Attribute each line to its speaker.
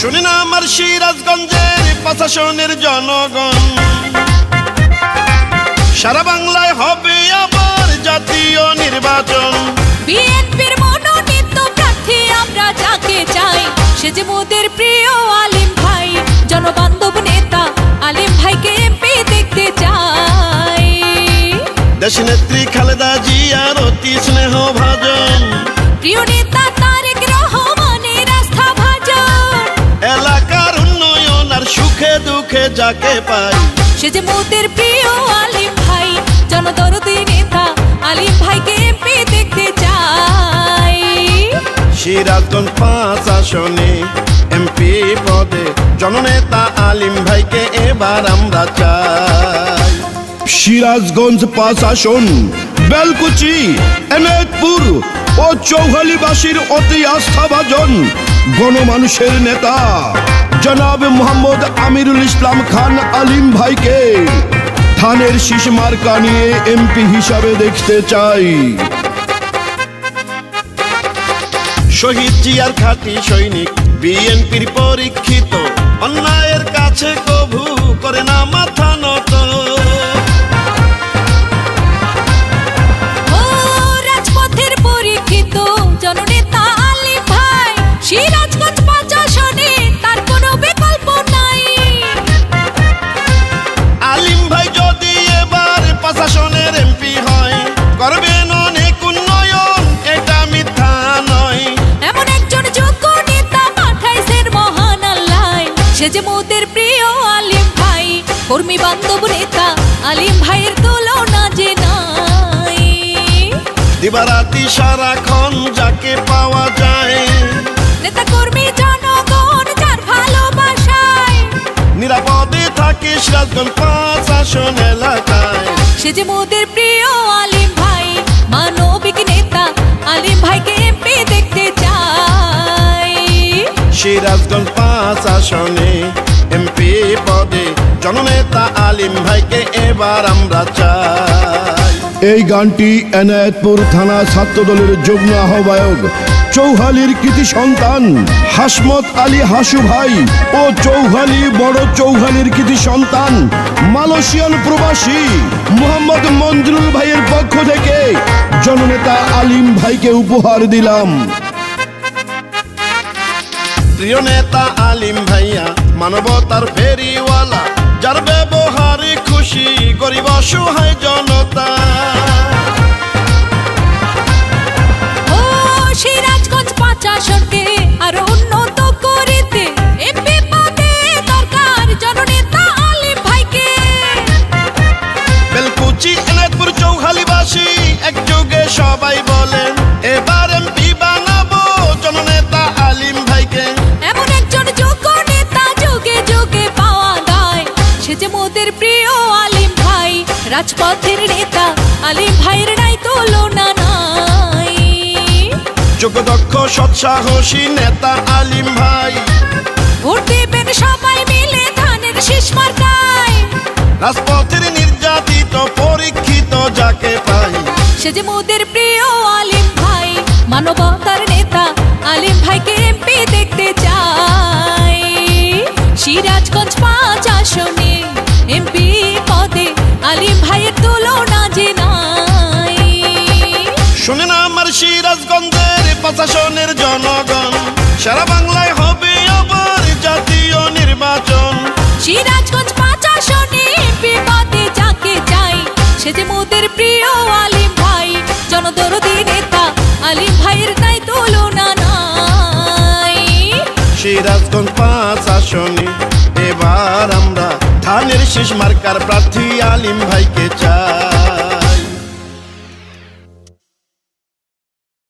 Speaker 1: শুনে না আমার সিরাজগঞ্জের প্রশাসনের জনগণ। সারা বাংলায় হবে আবার জাতীয় নির্বাচন।
Speaker 2: বিএনপির মনোনীত প্রার্থী আমরা যাকে চাই সে যে মোদের প্রিয় আলিম ভাই জনবান্ধব নেতা আলিম ভাইকে এমপি দেখতে চাই।
Speaker 1: দেশ নেত্রী খালেদা জিয়ার অতি স্নেহ ভাজন।
Speaker 2: প্রিয় নেতা
Speaker 1: যাকে পাই
Speaker 2: সে যে মোদের প্রিয় আলিম ভাই জনদরদি নেতা আলিম ভাইকে এমপি দেখতে চাই।
Speaker 1: সিরাজগঞ্জ পাঁচ আসনে এমপি পদে জননেতা আলিম ভাইকে এবার আমরা চাই।
Speaker 3: সিরাজগঞ্জ পাঁচ আসন বেলকুচি এনায়তপুর ও চৌহালিবাসীর অতি আস্থাভাজন গণমানুষের নেতা। জনাব মোহাম্মদ আমিরুল ইসলাম খান আলিম ভাইকে থানের শীষ মার্কা নিয়ে এমপি হিসাবে দেখতে চাই।
Speaker 1: শহীদ জিয়ার খাতি সৈনিক, বিএনপির পরীক্ষিত, অন্যায়ের কাছে কভু করে না, মাথা নত।
Speaker 2: সে যে মোদের প্রিয় আলিম ভাই কর্মী বান্ধব নেতা আলিম ভাইয়ের তুলনা যে নাই।
Speaker 1: দিবারাতি সারাক্ষণ যাকে পাওয়া যায়।
Speaker 2: নেতা কর্মী জনগণ যার ভালোবাসায়।
Speaker 1: নিরাপদে থাকে সিরাজগঞ্জ পাঁচ আসন এলাকায়।
Speaker 2: সে যে মোদের প্রিয় আলিম ভাই মানবিক নেতা আলিম ভাইকে
Speaker 1: সিরাজগঞ্জ পাঁচ আসনে এমপি পদে। জননেতা আলিম ভাইকে এবার আমরা চাই।
Speaker 3: এই গানটি এনায়েতপুর থানা ছাত্রদলের যুগ্ম আহ্বায়ক চৌহালির কৃতি সন্তান হাসমত আলী হাসু ভাই ও চৌহালি বড় চৌহালির কৃতি সন্তান মালয়েশিয়ান প্রবাসী মোহাম্মদ মঞ্জুরুল ভাইয়ের পক্ষ থেকে জননেতা আলিম ভাইকে উপহার দিলাম।
Speaker 1: প্রিয় নেতা আলিম ভাইয়া মানবতার ফেরিওয়ালা যার ব্যবহারে খুশি গরিব অসহায় জনতা।
Speaker 2: মোদের প্রিয় আলিম ভাই রাজপথের নেতা আলিম ভাইয়ের নাই তুলনা নাই।
Speaker 1: যোগ্য দক্ষ সৎসাহসী নেতা আলিম ভাই।
Speaker 2: ভোট দিবেন সবাই মিলে ধানের শীষ মার্কায়।
Speaker 1: রাজপথের নির্যাতিত পরীক্ষিত যাকে পাই।
Speaker 2: সে যে মোদের
Speaker 1: প্রশাসনের জনগণ। সারা বাংলায় হবে আবার জাতীয় নির্বাচন।
Speaker 2: সিরাজগঞ্জ পাঁচ আসনে এমপি পদে যাকে চাই সে যে মোদের প্রিয় আলিম ভাই জনদরদি নেতা আলিম ভাইয়ের নাই তুলনা নাই।
Speaker 1: সিরাজগঞ্জ পাঁচ আসনে এবার আমরা ধানের শেষ মার্কার প্রার্থী আলিম ভাইকে চাই।